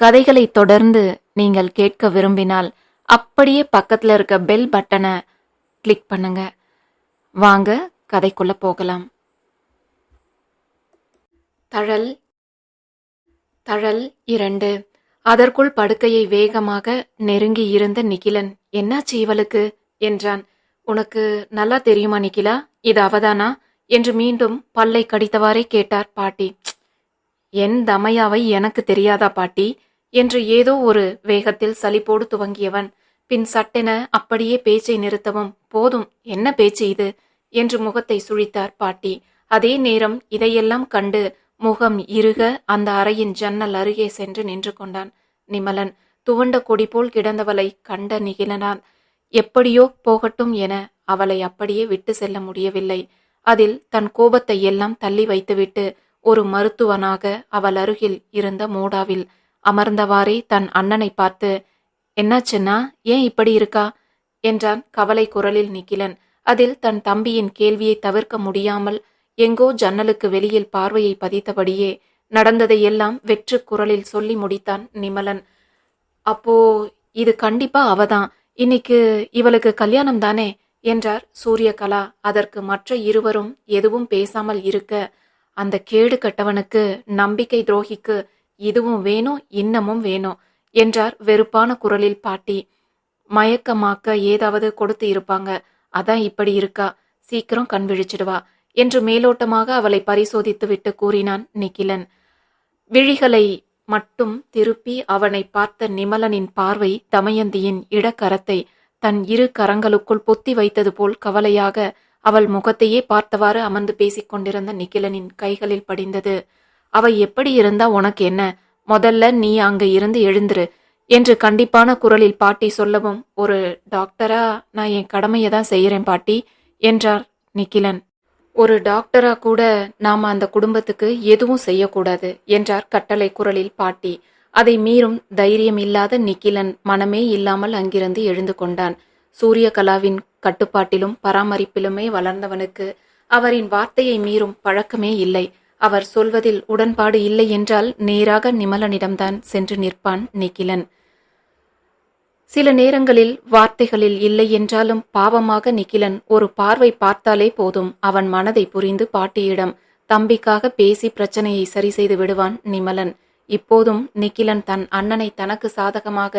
கதைகளை தொடர்ந்து நீங்கள் கேட்க விரும்பினால் அப்படியே பக்கத்தில் இருக்க பெல் பட்டனை கிளிக் பண்ணுங்க. வாங்க கதைக்குள்ள போகலாம். தழல் தழல் இரண்டு. அதற்குள் படுக்கையை வேகமாக நெருங்கி இருந்த நிகிலன் என்னாச்சு இவளுக்கு? என்றான். உனக்கு நல்லா தெரியுமா நிகிலா? இது அவதானா? என்று மீண்டும் பல்லை கடித்தவாறே கேட்டார் பாட்டி. என் தமையாவை எனக்கு தெரியாதா பாட்டி? என்று ஏதோ ஒரு வேகத்தில் சலிப்போடு துவங்கியவன். பின் சட்டென அப்படியே பேச்சை நிறுத்தவும் போதும் என்ன பேச்சு இது? என்று முகத்தை சுழித்தார் பாட்டி. அதே நேரம் இதையெல்லாம் கண்டு முகம் இருக அந்த அறையின் ஜன்னல் அருகே சென்று நின்று கொண்டான் நிமலன். துவண்ட கொடி போல் கிடந்தவளை கண்ட நிகிலனால் எப்படியோ போகட்டும் என அவளை அப்படியே விட்டு செல்ல முடியவில்லை. அதில் தன் கோபத்தை எல்லாம் தள்ளி வைத்துவிட்டு ஒரு மருத்துவனாக அவள் அருகில் இருந்த மூடாவில் அமர்ந்தவாறே தன் அண்ணனை பார்த்து என்னாச்சுன்னா ஏன் இப்படி இருக்கா? என்றான் கவலை குரலில் நிக்கிலன் அதில் தன் தம்பியின் கேள்வியை தவிர்க்க முடியாமல் எங்கோ ஜன்னலுக்கு வெளியில் பார்வையை பதித்தபடியே நடந்ததையெல்லாம் வெற்று குரலில் சொல்லி முடித்தான் நிமலன். அப்போ இது கண்டிப்பா அவதான். இன்னைக்கு இவளுக்கு கல்யாணம் தானே? என்றார் சூரியகலா. அதற்கு மற்ற இருவரும் எதுவும் பேசாமல் இருக்க அந்த கேடு கட்டவனுக்கு நம்பிக்கை துரோகிக்கு இதுவும் வேணும் இன்னமும் வேணும் என்றார் வெறுப்பான குரலில் பாட்டி. மயக்கமாக்க ஏதாவது கொடுத்து இருப்பாங்க அதான் இப்படி இருக்கா சீக்கிரம் கண் விழிச்சிடுவா என்று மேலோட்டமாக அவளை பரிசோதித்து விட்டு கூறினான் நிகிலன். விழிகளை மட்டும் திருப்பி அவனை பார்த்த நிமலனின் பார்வை தமயந்தியின் இடக்கரத்தை தன் இரு கரங்களுக்குள் பொத்தி வைத்தது போல் கவலையாக அவள் முகத்தையே பார்த்தவாறு அமர்ந்து பேசிக் கொண்டிருந்த நிகிலனின் கைகளில் படிந்தது. அவ எப்படி இருந்தா உனக்கு என்ன? முதல்ல நீ அங்க இருந்து எழுந்துரு என்று கண்டிப்பான குரலில் பாட்டி சொல்லவும் ஒரு டாக்டரா? நான் என் கடமையை தான் செய்கிறேன் பாட்டி என்றார் நிக்கிலன். ஒரு டாக்டரா கூட நாம அந்த குடும்பத்துக்கு எதுவும் செய்யக்கூடாது என்றார் கட்டளை குரலில் பாட்டி. அதை மீறும் தைரியம் இல்லாத நிக்கிலன் மனமே இல்லாமல் அங்கிருந்து எழுந்து கொண்டான். சூரியகலாவின் கட்டுப்பாட்டிலும் பராமரிப்பிலுமே வளர்ந்தவனுக்கு அவரின் வார்த்தையை மீறும் பழக்கமே இல்லை. அவர் சொல்வதில் உடன்பாடு இல்லை என்றால் நேராக நிமலனிடம்தான் சென்று நிற்பான் நிக்கிலன் சில நேரங்களில் வார்த்தைகளில் இல்லை என்றாலும் பாவமாக நிக்கிலன் ஒரு பார்வை பார்த்தாலே போதும். அவன் மனதை புரிந்து பாட்டியிடம் தம்பிக்காக பேசி பிரச்சனையை சரி செய்து விடுவான் நிமலன். இப்போதும் நிக்கிலன் தன் அண்ணனை தனக்கு சாதகமாக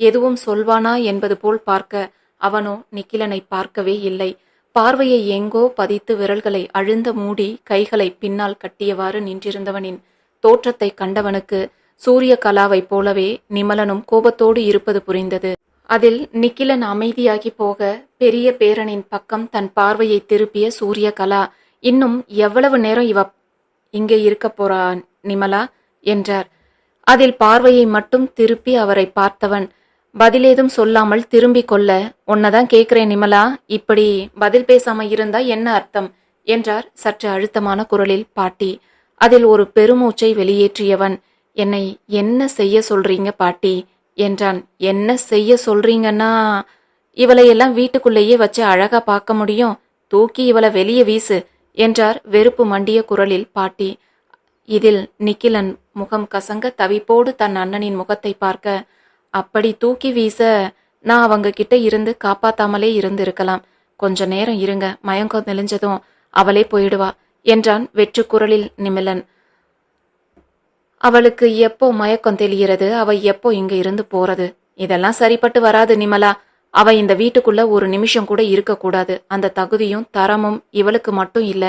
எதுவும் சொல்வானா என்பது போல் பார்க்க அவனோ நிக்கிலனை பார்க்கவே இல்லை. பார்வையை எங்கோ பதித்து விரல்களை அழுந்த மூடி கைகளை பின்னால் கட்டியவாறு நின்றிருந்தவனின் தோற்றத்தை கண்டவனுக்கு சூரிய கலாவைப் போலவே நிமலனும் கோபத்தோடு இருப்பது புரிந்தது. அதில் நிக்கிலன் அமைதியாகி போக பெரிய பேரனின் பக்கம் தன் பார்வையை திருப்பிய சூரிய கலா இன்னும் எவ்வளவு நேரம் இவ இங்கே இருக்க போறா நிமலா? என்றார். அதில் பார்வையை மட்டும் திருப்பி அவரை பார்த்தவன் பதிலேதும் சொல்லாமல் திரும்பிக் கொள்ள உன்னதான் கேட்கிறேன் நிமலா. இப்படி பதில் பேசாம இருந்தா என்ன அர்த்தம்? என்றார் சற்று அழுத்தமான குரலில் பாட்டி. அதில் ஒரு பெருமூச்சை வெளியேற்றியவன். என்னை என்ன செய்ய சொல்றீங்க பாட்டி? என்றான். என்ன செய்ய சொல்றீங்கன்னா? இவளையெல்லாம் வீட்டுக்குள்ளேயே வச்சு அழகா பார்க்க முடியும். தூக்கி இவளை வெளியே வீசு என்றார் வெறுப்பு மண்டிய குரலில் பாட்டி. இதில் நிக்கிலன் முகம் கசங்க தவிப்போடு தன் அண்ணனின் முகத்தை பார்க்க அப்படி தூக்கி வீச நான் அவங்க கிட்ட இருந்து காப்பாத்தாமலே இருந்து இருக்கலாம் கொஞ்ச நேரம் இருங்க மயங்கம் நெளிஞ்சதும் அவளே போயிடுவா என்றான் வெற்று குரலில் நிமிலன். அவளுக்கு எப்போ மயக்கம் தெளிகிறது அவ எப்போ இங்க இருந்து போறது? இதெல்லாம் சரிப்பட்டு வராது நிமலா. அவ இந்த வீட்டுக்குள்ள ஒரு நிமிஷம் கூட இருக்கக்கூடாது அந்த தகுதியும் தரமும் இவளுக்கு மட்டும் இல்ல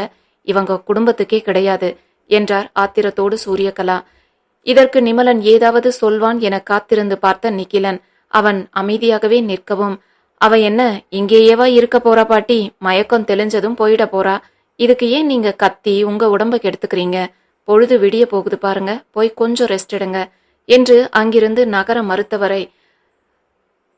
இவங்க குடும்பத்துக்கே கிடையாது என்றார் ஆத்திரத்தோடு சூரியகலா. இதற்கு நிமலன் ஏதாவது சொல்வான் என காத்திருந்து பார்த்த நிக்கிலன் அவன் அமைதியாகவே நிற்கவும். அவ என்ன இங்கேயேவா இருக்க போறா பாட்டி? மயக்கம் தெளிஞ்சதும் போயிட போறா. இதுக்கு ஏன் நீங்க கத்தி உங்க உடம்ப கெடுத்துக்கிறீங்க? பொழுது விடிய போகுது பாருங்க போய் கொஞ்சம் ரெஸ்ட் எடுங்க என்று அங்கிருந்து நகர மறுத்தவரை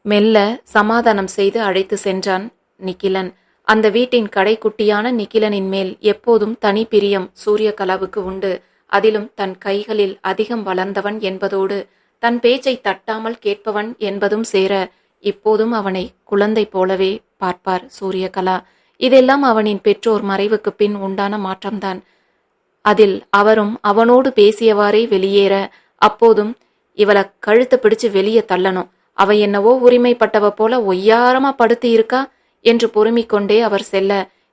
மெல்ல சமாதானம் செய்து அழைத்து சென்றான் நிக்கிலன் அந்த வீட்டின் கடைக்குட்டியான நிக்கிலனின் மேல் எப்போதும் தனி பிரியம் சூரியகலாவுக்கு உண்டு. அதிலும் தன் கைகளில் அதிகம் வளர்ந்தவன் என்பதோடு தன் பேச்சை தட்டாமல் கேட்பவன் என்பதும் சேர இப்போதும் அவனை குழந்தை போலவே பார்ப்பார் சூரியகலா. இதெல்லாம் அவனின் பெற்றோர் மறைவுக்கு பின் உண்டான மாற்றம்தான். அதில் அவரும் அவனோடு பேசியவாறே வெளியேற அப்போதும் இவளை கழுத்தை பிடிச்சு வெளியே தள்ளணும். அவ என்னவோ உரிமைப்பட்டவ போல ஒய்யாரமா படுத்து இருக்கா என்று பொறுமிக் கொண்டே அவர் செல்ல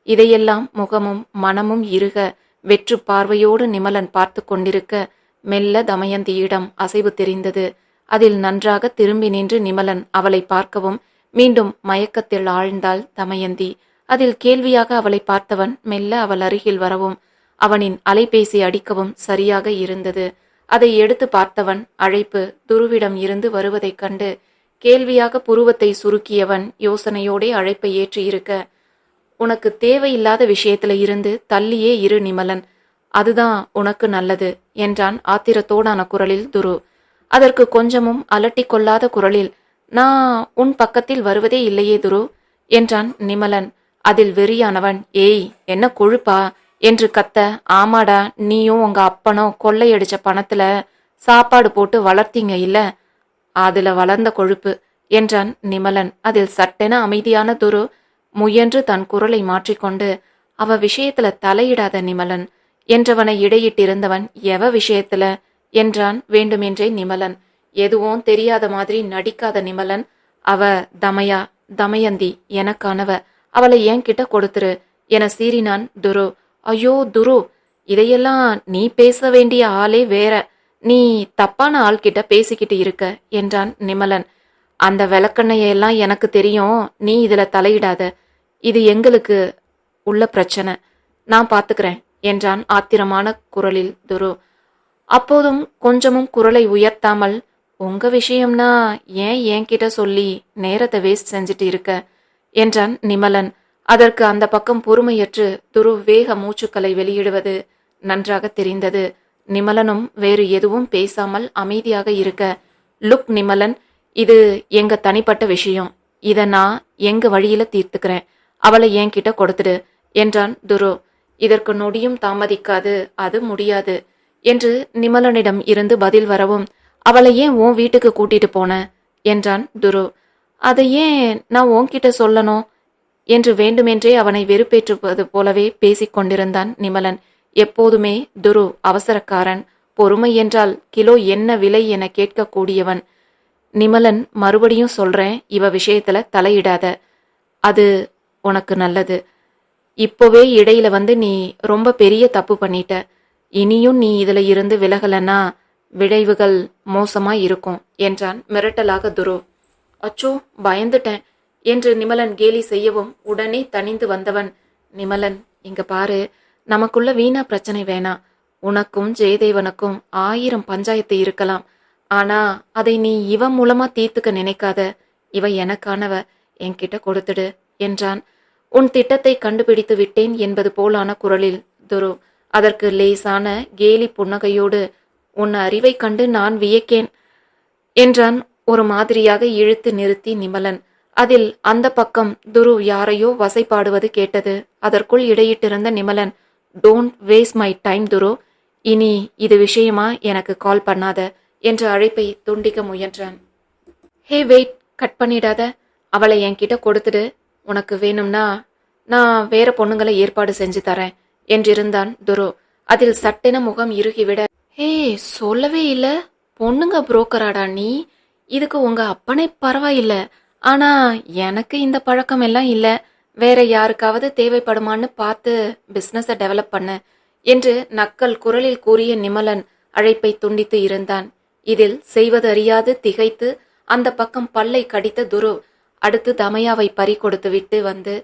இதையெல்லாம் முகமும் மனமும் இருக வெற்று பார்வையோடு நிமலன் பார்த்து கொண்டிருக்க மெல்ல தமயந்தியிடம் அசைவு தெரிந்தது. அதில் நன்றாக திரும்பி நின்று நிமலன் அவளை பார்க்கவும் மீண்டும் மயக்கத்தில் ஆழ்ந்தாள் தமயந்தி. அதில் கேள்வியாக அவளை பார்த்தவன் மெல்ல அவள் அருகில் வரவும் அவனின் அலைபேசி அடிக்கவும் சரியாக இருந்தது. அதை எடுத்து பார்த்தவன் அழைப்பு துருவிடம் இருந்து வருவதைக் கண்டு கேள்வியாக புருவத்தை சுருக்கியவன் யோசனையோடே அழைப்பை ஏற்றியிருக்க உனக்கு தேவையில்லாத விஷயத்துல இருந்து தள்ளியே இரு நிமலன். அதுதான் உனக்கு நல்லது என்றான் ஆத்திரத்தோடான குரலில் துரு. அதற்கு கொஞ்சமும் அலட்டி கொள்ளாத குரலில் நான் உன் பக்கத்தில் வருவதே இல்லையே துரு என்றான் நிமலன். அதில் வெறியானவன் ஏய் என்ன கொழுப்பா? என்று கத்த ஆமாடா நீயும் உங்க அப்பனும் கொள்ளையடிச்ச பணத்துல சாப்பாடு போட்டு வளர்த்தீங்க இல்ல? அதுல வளர்ந்த கொழுப்பு என்றான் நிமலன். அதில் சட்டென அமைதியான துரு முயன்று தன் குரலை மாற்றிக்கொண்டு அவ விஷயத்துல தலையிடாத நிமலன் என்றவனை இடையிட்டிருந்தவன் எவ விஷயத்துல? என்றான் வேண்டுமென்றே நிமலன். எதுவும் தெரியாத மாதிரி நடிக்காத நிமலன் அவ தமயா தமயந்தி எனக்கானவ. அவளை என்கிட்ட கொடுத்துரு என சீறினான் துரு. ஐயோ துரு இதையெல்லாம் நீ பேச வேண்டிய ஆளே வேற. நீ தப்பான ஆள்கிட்ட பேசிக்கிட்டு இருக்க என்றான் நிமலன். அந்த விளக்கண்ணையெல்லாம் எனக்கு தெரியும் நீ இதுல தலையிடாத. இது எங்களுக்கு உள்ள பிரச்சனை. நான் பார்த்துக்கிறேன் என்றான் ஆத்திரமான குரலில் துரு. அப்போதும் கொஞ்சமும் குரலை உயர்த்தாமல் உங்க விஷயம்னா ஏன் என்கிட்ட சொல்லி நேரத்தை வேஸ்ட் செஞ்சுட்டு இருக்க? என்றான் நிமலன். அதற்கு அந்த பக்கம் பொறுமையற்று துரு வேக மூச்சுக்களை வெளியிடுவது நன்றாக தெரிந்தது. நிமலனும் வேறு எதுவும் பேசாமல் அமைதியாக இருக்க லுக் நிமலன் இது எங்க தனிப்பட்ட விஷயம். இதை நான் எங்க வழியில தீர்த்துக்கிறேன். அவளை என்கிட்ட கொடுத்துடு என்றான் துரு. இதற்கு நொடியும் தாமதிக்காது அது முடியாது என்று நிமலனிடம் இருந்து பதில் வரவும் அவளை ஏன் உன் வீட்டுக்கு கூட்டிட்டு போன என்றான் துரு. அதை ஏன் நான் உன்கிட்ட சொல்லணும் என்று வேண்டுமென்றே அவனை வெறுப்பேற்றுவது போலவே பேசிக் கொண்டிருந்தான் நிமலன். எப்போதுமே துரு அவசரக்காரன் பொறுமை என்றால் கிலோ என்ன விலை என கேட்கக்கூடியவன். நிமலன் மறுபடியும் சொல்றேன் இவ விஷயத்துல தலையிடாத. அது உனக்கு நல்லது. இப்போவே இடையில வந்து நீ ரொம்ப பெரிய தப்பு பண்ணிட்ட. இனியும் நீ இதுல இருந்து விலகலன்னா விளைவுகள் மோசமா இருக்கும் என்றான் மிரட்டலாக துரு. அச்சோ பயந்துட்டேன் என்று நிமலன் கேலி செய்யவும் உடனே தணிந்து வந்தவன். நிமலன் இங்க பாரு நமக்குள்ள வீணா பிரச்சனை வேணாம் உனக்கும் ஜெயதேவனுக்கும் ஆயிரம் பஞ்சாயத்து இருக்கலாம். ஆனா அதை நீ இவன் மூலமா தீர்த்துக்க நினைக்காத. இவ எனக்கானவ என்கிட்ட கொடுத்துடு என்றான் உன் திட்டத்தை கண்டுபிடித்து விட்டேன் என்பது போலான குரலில் துரு அதற்கு லேசான கேலி புன்னகையோடு உன் அறிவை கண்டு நான் வியக்கேன் என்றான் ஒரு மாதிரியாக இழுத்து நிறுத்தி நிமலன். அதில் அந்த பக்கம் துரு யாரையோ வசைப்பாடுவது கேட்டது. அதற்குள் இடையிட்டிருந்த நிமலன் டோன்ட் வேஸ்ட் மை டைம் துரு. இனி இது விஷயமா? எனக்கு கால் பண்ணாத என்ற அழைப்பை துண்டிக்க முயன்றான். ஹே வெயிட் கட் பண்ணிடாத. அவளை என்கிட்ட கொடுத்துடு. உனக்கு வேணும்னா நான் வேற பொண்ணுங்களை ஏற்பாடு செஞ்சு தரேன் என்றிருந்தான் துரு. அதில் சட்டென முகம் இறுகிவிட ஹே சொல்லவே இல்ல. பொண்ணுங்க புரோக்கராடா நீ? இதுக்கு உங்க அப்பனே பரவாயில்ல. ஆனா எனக்கு இந்த பழக்கம் எல்லாம் இல்ல. வேற யாருக்காவது தேவைப்படுமான்னு பார்த்து பிஸ்னஸை டெவலப் பண்ண என்று நக்கல் குரலில் கூறிய நிமலன் அழைப்பை துண்டித்து இருந்தான். இதில் செய்வதறியாது திகைத்து அந்த பக்கம் பல்லை கடித்த துருவ் அடுத்து தமயாவை பறி கொடுத்து விட்டு வந்து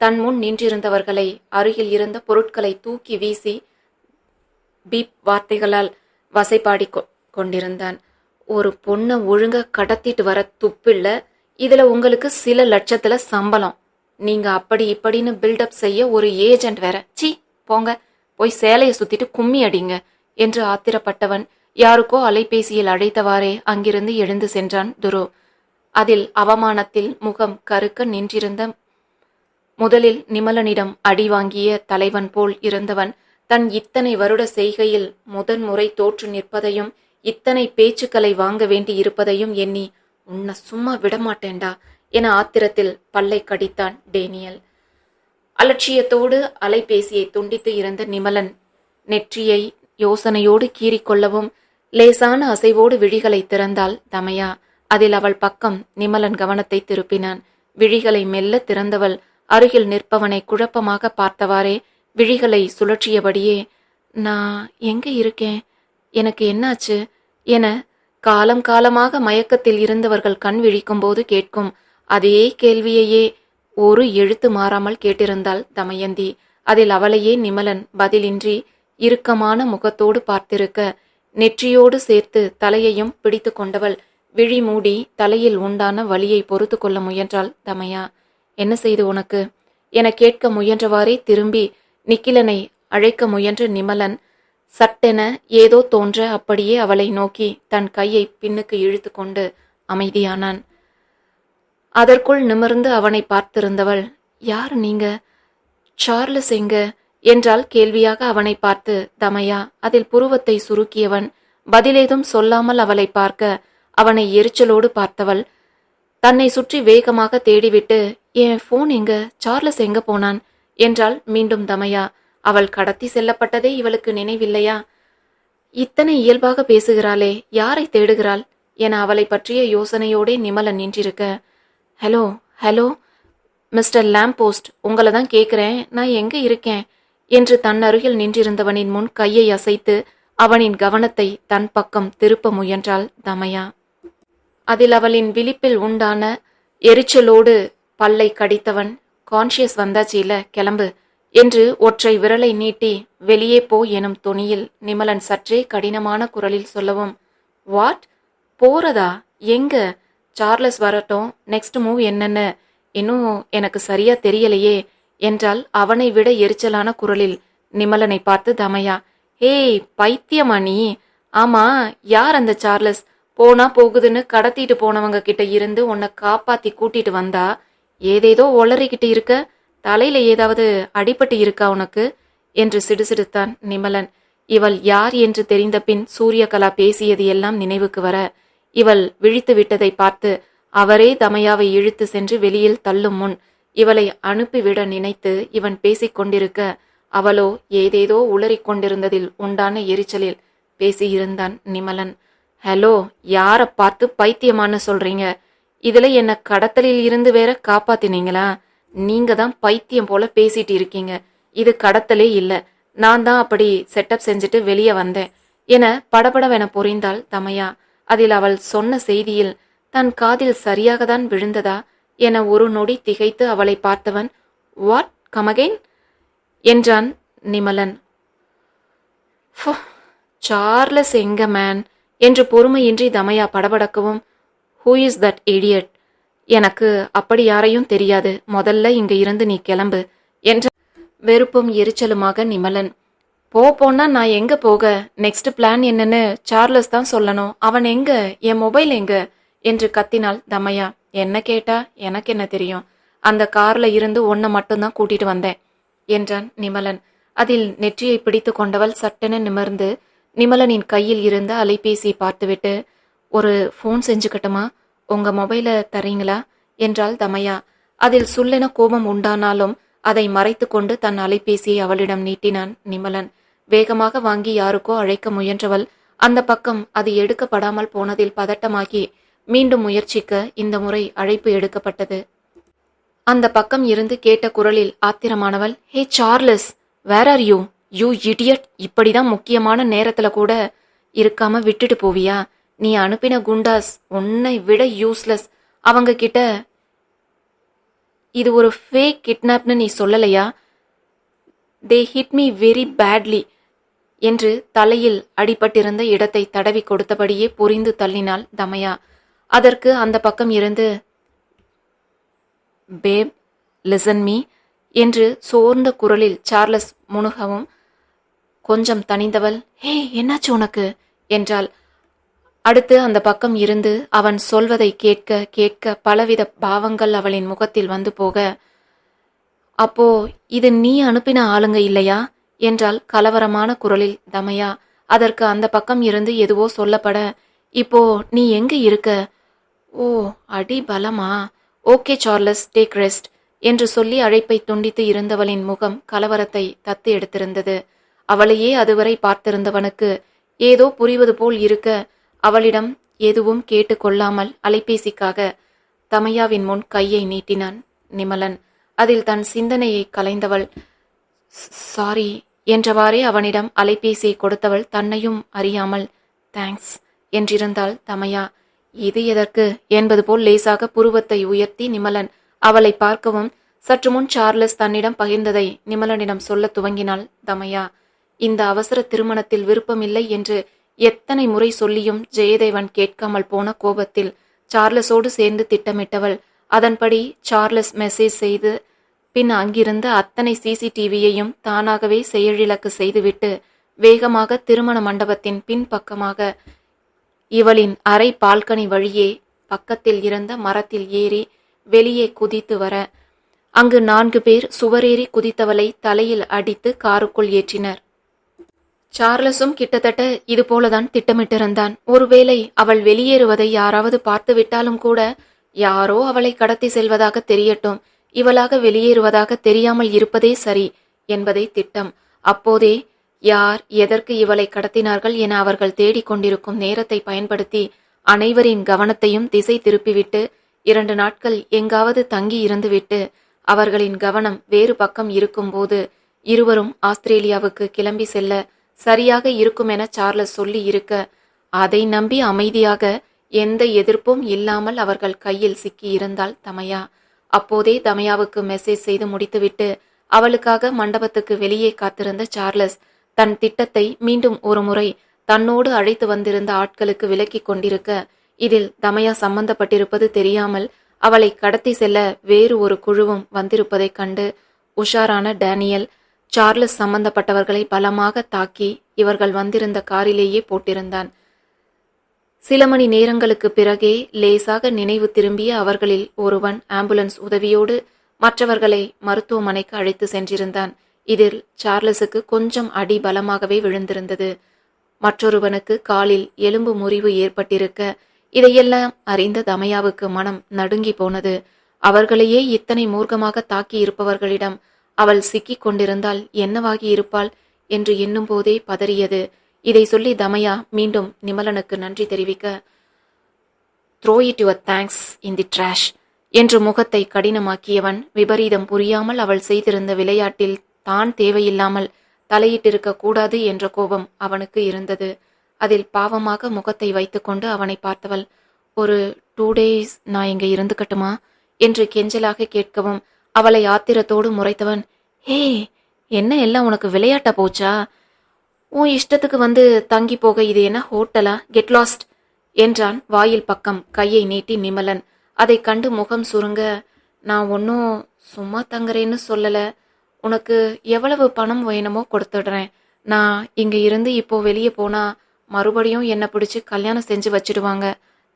தன் முன் நின்றிருந்தவர்களை அருகில் இருந்த பொருட்களை தூக்கி வீசி பீப் வார்த்தைகளால் வசைப்பாடி கொண்டிருந்தான். ஒரு பொண்ணை ஒழுங்க கடத்திட்டு வர துப்பில்ல இதுல உங்களுக்கு சில லட்சத்துல சம்பளம். நீங்க அப்படி இப்படின்னு பில்டப் செய்ய ஒரு ஏஜென்ட் வேற. சீ போங்க போய் சேலையை சுத்திட்டு கும்மி அடிங்க என்று ஆத்திரப்பட்டவன் யாருக்கோ அலைபேசியில் அழைத்தவாறே அங்கிருந்து எழுந்து சென்றான் துரு. அதில் அவமானத்தில் முகம் கருக்க நின்றிருந்த முதலில் நிமலனிடம் அடி வாங்கிய தலைவன் போல் இருந்தவன் தன் இத்தனை வருட செய்கையில் முதன்முறை தோற்று நிற்பதையும் இத்தனை பேச்சுக்களை வாங்க வேண்டி இருப்பதையும் எண்ணி உன்னை சும்மா விடமாட்டேண்டா என ஆத்திரத்தில் பல்லை கடித்தான் டேனியல். அலட்சியத்தோடு அலைபேசியை துண்டித்து இருந்த நிமலன் நெற்றியை யோசனையோடு கீறிக்கொள்ளவும் லேசான அசைவோடு விழிகளை திறந்தால் தமையா. அதில் அவள் பக்கம் நிமலன் கவனத்தை திருப்பினான். விழிகளை மெல்ல திறந்தவள் அருகில் நிற்பவனை குழப்பமாக பார்த்தவாறே விழிகளை சுழற்றியபடியே நான் எங்க இருக்கேன்? எனக்கு என்னாச்சு? என காலம் காலமாக மயக்கத்தில் இருந்தவர்கள் கண் விழிக்கும்போது கேட்கும் அதே கேள்வியையே ஒரு எழுத்து மாறாமல் கேட்டிருந்தாள் தமயந்தி. அதில் அவளையே நிமலன் பதிலின்றி இறுக்கமான முகத்தோடு பார்த்திருக்க நெற்றியோடு சேர்த்து தலையையும் பிடித்து கொண்டவள் விழி மூடி தலையில் உண்டான வலியை பொறுத்து கொள்ள முயன்றாள் தமையா. என்ன செய்து உனக்கு? என கேட்க முயன்றவாறே திரும்பி நிக்கிலனை அழைக்க முயன்ற நிமலன் சட்டென ஏதோ தோன்ற அப்படியே அவளை நோக்கி தன் கையை பின்னுக்கு இழுத்து கொண்டு அமைதியானான். அதற்குள் நிமிர்ந்து அவனை பார்த்திருந்தவள் யார் நீங்க? சார்லஸ் எங்க? என்றால் கேள்வியாக அவனை பார்த்து தமையா. அதில் புருவத்தை சுருக்கியவன் பதிலேதும் சொல்லாமல் அவளை பார்க்க அவனை எரிச்சலோடு பார்த்தவள் தன்னை சுற்றி வேகமாக தேடிவிட்டு என் ஃபோன் எங்க? சார்லஸ் எங்க போனான்? என்றாள் மீண்டும் தமையா. அவள் கடத்தி செல்லப்பட்டதே இவளுக்கு நினைவில்லையா? இத்தனை இயல்பாக பேசுகிறாளே யாரை தேடுகிறாள்? என அவளை பற்றிய யோசனையோடே நிமலன் நின்றிருக்க. ஹலோ ஹலோ மிஸ்டர் லேம்போஸ்ட் உங்களை தான் கேட்குறேன் நான் எங்க இருக்கேன்? என்று தன் அருகில் நின்றிருந்தவனின் முன் கையை அசைத்து அவனின் கவனத்தை தன் பக்கம் திருப்ப முயன்றாள் தமையா. அதில் அவளின் விழிப்பில் உண்டான எரிச்சலோடு பல்லை கடித்தவன் கான்ஷியஸ் வந்தாச்சில கிளம்பு என்று ஒற்றை விரலை நீட்டி வெளியே போ எனும் தொனியில் நிமலன் சற்றே கடினமான குரலில் சொல்லவும் வாட்? போறதா? எங்க? சார்லஸ் வரட்டும் நெக்ஸ்ட் மூவ் என்னன்னு? இன்னும் எனக்கு சரியா தெரியலையே என்றால் அவனை விட எரிச்சலான குரலில் நிமலனை பார்த்து தமையா ஏய் பைத்தியமா நீ? ஆமா யார் அந்த சார்லஸ்? போனா போகுதுன்னு கடத்திட்டு போனவங்க கிட்ட இருந்து உன்னை காப்பாத்தி கூட்டிட்டு வந்தா ஏதேதோ ஒளறிக்கிட்டு இருக்க தலையில ஏதாவது அடிபட்டு இருக்கா உனக்கு? என்று சிடுசிடுத்தான் நிமலன். இவள் யார் என்று தெரிந்த பின் சூரியகலா பேசியது எல்லாம் நினைவுக்கு வர இவள் விழித்து விட்டதை பார்த்து அவரே தமையாவை இழுத்து சென்று வெளியில் தள்ளும் முன் இவளை அனுப்பிவிட நினைத்து இவன் பேசிக் கொண்டிருக்க அவளோ ஏதேதோ உளறிக் கொண்டிருந்ததில் உண்டான எரிச்சலில் பேசியிருந்தான் நிமலன். ஹலோ யாரை பார்த்து பைத்தியமான்னு சொல்றீங்க? இதுல என்ன கடத்தலில் இருந்து வேற காப்பாத்தினீங்களா? நீங்க தான் பைத்தியம் போல பேசிட்டு இருக்கீங்க. இது கடத்தலே இல்ல. நான் தான் அப்படி செட்டப் செஞ்சுட்டு வெளியே வந்தேன். என படபடவென புரிந்தாள் தமையா. அதில் அவள் சொன்ன செய்தியில் தன் காதில் சரியாக தான் விழுந்ததா? என ஒரு நொடி திகைத்து அவளை பார்த்தவன் வாட் கமகேன் என்றான் நிமலன். சார்லஸ் எங்க மேன் என்று பொறுமையின்றி தமையா படபடக்கவும் ஹூ இஸ் தட் இடியட் எனக்கு அப்படி யாரையும் தெரியாது. முதல்ல இங்க இருந்து நீ கிளம்பு என்ற வெறுப்பும் எரிச்சலுமாக நிமலன். போ போனா நான் எங்க போக? நெக்ஸ்ட் பிளான் என்னன்னு சார்லஸ் தான் சொல்லணும். அவன் எங்க? என் மொபைல் எங்க? என்று கத்தினாள் தமையா. என்ன கேட்டா? எனக்கு என்ன தெரியும். அந்த கார்ல இருந்து உன்னை மட்டும்தான் கூட்டிட்டு வந்தேன் என்றான் நிமலன். அதில் நெற்றியை பிடித்து கொண்டவள் சட்டென நிமிர்ந்து நிமலனின் கையில் இருந்த அலைபேசியை பார்த்துவிட்டு ஒரு ஃபோன் செஞ்சுக்கட்டுமா? உங்க மொபைல தரீங்களா என்றாள் தமையா. அதில் சுல்லென கோபம் உண்டானாலும் அதை மறைத்து கொண்டு தன் அலைபேசியை அவளிடம் நீட்டினான் நிமலன். வேகமாக வாங்கி யாருக்கோ அழைக்க முயன்றவள் அந்த பக்கம் அது எடுக்கப்படாமல் போனதில் பதட்டமாகி மீண்டும் முயற்சிக்க இந்த முறை அழைப்பு எடுக்கப்பட்டது. அந்த பக்கம் இருந்து கேட்ட குரலில் ஆத்திரமானவள் hey Charles where are you you idiot இப்படிதான் முக்கியமான நேரத்துல கூட இருக்காம விட்டுட்டு போவியா? நீ அனுப்பின குண்டாஸ் உன்னை விட யூஸ்லெஸ் அவங்க கிட்ட இது ஒரு ஃபேக் கிட்னாப்னு நீ சொல்லலையா? They hit me very badly என்று தலையில் அடிபட்டிருந்த இடத்தை தடவி கொடுத்தபடியே புரிந்து தள்ளினாள் தமயா. அதற்கு அந்த பக்கம் இருந்து பேப் லிசன் மீ என்று சோர்ந்த குரலில் சார்லஸ் முனுகவும் கொஞ்சம் தணிந்தவள். ஹே என்னாச்சு உனக்கு? என்றாள். அடுத்து அந்த பக்கம் இருந்து அவன் சொல்வதை கேட்க கேட்க பலவித பாவங்கள் அவளின் முகத்தில் வந்து போக அப்போ இது நீ அனுப்பின ஆளுங்க இல்லையா? என்றால் கலவரமான குரலில் தமையா. அதற்கு அந்த பக்கம் இருந்து எதுவோ சொல்லப்பட இப்போ நீ எங்க இருக்க? ஓ அடி பலமா? ஓகே சார்லஸ் டேக் ரெஸ்ட் என்று சொல்லி அழைப்பை துண்டித்து இருந்தவளின் முகம் கலவரத்தை தத்து எடுத்திருந்தது. அவளையே அதுவரை பார்த்திருந்தவனுக்கு ஏதோ புரிவது போல் இருக்க அவளிடம் எதுவும் கேட்டுக்கொள்ளாமல் அலைபேசிக்காக தமையாவின் முன் கையை நீட்டினான் நிமலன். அதில் தன் சிந்தனையை கலைந்தவள் சாரி என்றவாறே அவனிடம் அலைபேசியை கொடுத்தவள் தன்னையும் அறியாமல் தேங்க்ஸ் என்றிருந்தாள் தமையா. இது எதற்கு? என்பது போல் லேசாக புருவத்தை உயர்த்தி நிமலன் அவளை பார்க்கவும் சற்று முன் சார்லஸ் தன்னிடம் பகிர்ந்ததை நிமலனிடம் சொல்லத் துவங்கினாள் தமையா. இந்த அவசர திருமணத்தில் விருப்பமில்லை என்று எத்தனை முறை சொல்லியும் ஜெயதேவன் கேட்காமல் போன கோபத்தில் சார்லஸோடு சேர்ந்து திட்டமிட்டவள். அதன்படி சார்லஸ் மெசேஜ் செய்து பின் அங்கிருந்த அத்தனை சிசிடிவியையும் தானாகவே செயலிழக்கு செய்துவிட்டு வேகமாக திருமண மண்டபத்தின் பின்பக்கமாக இவளின் அரை பால்கனி வழியே பக்கத்தில் இருந்த மரத்தில் ஏறி வெளியே குதித்து வர அங்கு நான்கு பேர் சுவரேறி குதித்தவளை தலையில் அடித்து காருக்குள் ஏற்றினர். சார்லஸும் கிட்டத்தட்ட இது போலதான் திட்டமிட்டிருந்தான். ஒருவேளை அவள் வெளியேறுவதை யாராவது பார்த்து விட்டாலும் கூட யாரோ அவளை கடத்தி செல்வதாக தெரியட்டும். இவளாக வெளியேறுவதாக தெரியாமல் இருப்பதே சரி என்பதை திட்டம். அப்போதே யார் எதற்கு இவளை கடத்தினார்கள் என அவர்கள் தேடிக்கொண்டிருக்கும் நேரத்தை பயன்படுத்தி அனைவரின் கவனத்தையும் திசை திருப்பிவிட்டு இரண்டு நாட்கள் எங்காவது தங்கி இருந்துவிட்டு அவர்களின் கவனம் வேறு பக்கம் இருக்கும்போது இருவரும் ஆஸ்திரேலியாவுக்கு கிளம்பி செல்ல சரியாக இருக்கும் என சார்லஸ் சொல்லி இருக்க அதை நம்பி அமைதியாக எந்த எதிர்ப்பும் இல்லாமல் அவர்கள் கையில் சிக்கி இருந்தாள் தமையா. அப்போதே தமையாவுக்கு மெசேஜ் செய்து முடித்துவிட்டு அவளுக்காக மண்டபத்துக்கு வெளியே காத்திருந்த சார்லஸ் தன் திட்டத்தை மீண்டும் ஒரு முறை தன்னோடு அழைத்து வந்திருந்த ஆட்களுக்கு விலக்கிக் கொண்டிருக்க இதில் தமையா சம்பந்தப்பட்டிருப்பது தெரியாமல் அவளை கடத்தி செல்ல வேறு ஒரு குழுவும் வந்திருப்பதைக் கண்டு உஷாரான டேனியல் சார்லஸ் சம்பந்தப்பட்டவர்களை பலமாக தாக்கி இவர்கள் வந்திருந்த காரிலேயே போட்டிருந்தான். சில மணி நேரங்களுக்கு பிறகே லேசாக நினைவு திரும்பிய அவர்களில் ஒருவன் ஆம்புலன்ஸ் உதவியோடு மற்றவர்களை மருத்துவமனைக்கு அழைத்து சென்றிருந்தான். இதில் சார்லஸுக்கு கொஞ்சம் அடி பலமாகவே விழுந்திருந்தது. மற்றொருவனுக்கு காலில் எலும்பு முறிவு ஏற்பட்டிருக்க இதையெல்லாம் அறிந்த தமையாவுக்கு மனம் நடுங்கி போனது. அவர்களையே இத்தனை மூர்க்கமாக தாக்கி இருப்பவர்களிடம் அவள் சிக்கிக் கொண்டிருந்தால் என்னவாகி இருப்பாள் என்று எண்ணும் போதே பதறியது. இதை சொல்லி தமையா மீண்டும் நிமலனுக்கு நன்றி தெரிவிக்க throw it your thanks in the trash என்று முகத்தை கடினமாக்கியவன் விபரீதம் புரியாமல் அவள் செய்திருந்த விளையாட்டில் தான் தேவையில்லாமல் தலையிட்டிருக்க கூடாது என்ற கோபம் அவனுக்கு இருந்தது. அதில் பாவமாக முகத்தை வைத்துக்கொண்டு அவனை பார்த்தவள் ஒரு டூ டேஸ் நான் இங்கே இருந்துக்கட்டுமா? என்று கெஞ்சலாக கேட்கவும் அவளை ஆத்திரத்தோடு முறைத்தவன் ஹே என்ன எல்லாம் உனக்கு விளையாட்டா போச்சா? உன் இஷ்டத்துக்கு வந்து தங்கி போக இது என்ன ஹோட்டலா? கெட் லாஸ்ட் என்றான் வாயில் பக்கம் கையை நீட்டி நிமலன். அதை கண்டு முகம் சுருங்க நான் ஒன்றும் சும்மா தங்குறேன்னு சொல்லலை. உனக்கு எவ்வளவு பணம் வேணுமோ கொடுத்துடுறேன். நான் இங்கே இருந்து இப்போ வெளியே போனால் மறுபடியும் என்னை பிடிச்சி கல்யாணம் செஞ்சு வச்சிடுவாங்க.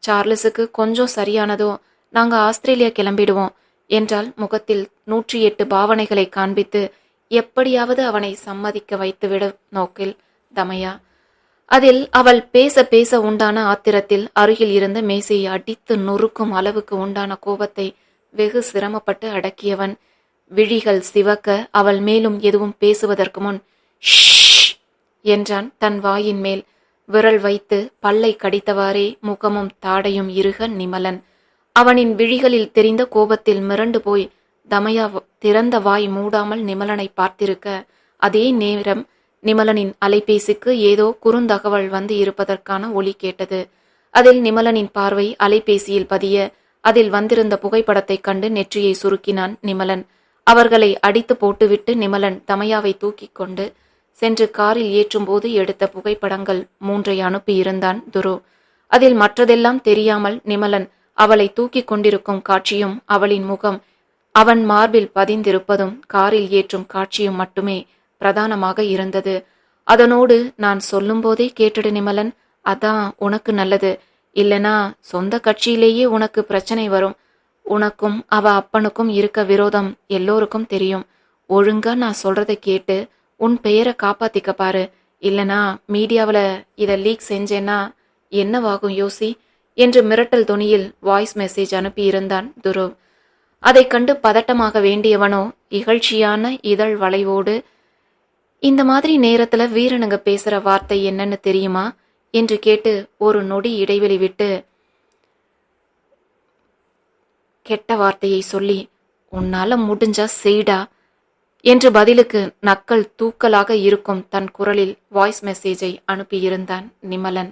சார்லஸுக்கு கொஞ்சம் சரியானதும் நாங்கள் ஆஸ்திரேலியா கிளம்பிடுவோம். என்றால் முகத்தில் நூற்றி எட்டு பாவனைகளை காண்பித்து எப்படியாவது அவனை சம்மதிக்க வைத்துவிட நோக்கில் தமையா. அதில் அவள் பேச பேச உண்டான ஆத்திரத்தில் அருகில் இருந்த மேசையை அடித்து நொறுக்கும் அளவுக்கு உண்டான கோபத்தை வெகு சிரமப்பட்டு அடக்கியவன் விழிகள் சிவக்க அவள் மேலும் எதுவும் பேசுவதற்கு முன் "ஷ்" என்றான் தன் வாயின் மேல் விரல் வைத்து பல்லை கடித்தவாறே முகமும் தாடையும் இருக நிமலன். அவனின் விழிகளில் தெரிந்த கோபத்தில் மிரண்டு போய் தமயா திறந்த வாய் மூடாமல் நிமலனை பார்த்திருக்க அதே நேரம் நிமலனின் அலைபேசிக்கு ஏதோ குறுந்தகவல் வந்து இருப்பதற்கான ஒலி கேட்டது. அதில் நிமலனின் பார்வை அலைபேசியில் பதிய அதில் வந்திருந்த புகைப்படத்தைக் கண்டு நெற்றியை சுருக்கினான் நிமலன். அவர்களை அடித்து போட்டுவிட்டு நிமலன் தமையாவை தூக்கிக் கொண்டு சென்று காரில் ஏற்றும்போது எடுத்த புகைப்படங்கள் மூன்றை அனுப்பியிருந்தான் துரு. அதில் மற்றதெல்லாம் தெரியாமல் நிமலன் அவளை தூக்கிக் கொண்டிருக்கும் காட்சியும் அவளின் முகம். அவன் மார்பில் பதிந்திருப்பதும் காரில் ஏற்றும் காட்சியும் மட்டுமே பிரதானமாக இருந்தது. அதனோடு நான் சொல்லும்போதே கேட்டுடு நிமலன் அதான் உனக்கு நல்லது. இல்லனா சொந்த கட்சியிலேயே உனக்கு பிரச்சனை வரும். உனக்கும் அவ அப்பனுக்கும் இருக்க விரோதம் எல்லோருக்கும் தெரியும். ஒழுங்கா நான் சொல்றத கேட்டு உன் பெயரை காப்பாத்திக்க பாரு. இல்லனா மீடியாவில் இதை லீக் செஞ்சேன்னா என்னவாகும் யோசி? என்று மிரட்டல் துணியில் வாய்ஸ் மெசேஜ் அனுப்பியிருந்தான் துருவ் அதை கண்டு பதட்டமாக வேண்டியவனோ இகழ்ச்சியான இதழ் வளைவோடு இந்த மாதிரி நேரத்துல வீரனுங்க பேசுற வார்த்தை என்னன்னு தெரியுமா? என்று கேட்டு ஒரு நொடி இடைவெளி விட்டு கெட்ட வார்த்தையை சொல்லி உன்னால முடிஞ்சா செய்டா என்று பதிலுக்கு நக்கல் தூக்கலாக இருக்கும் தன் குரலில் வாய்ஸ் மெசேஜை அனுப்பியிருந்தான் நிமலன்.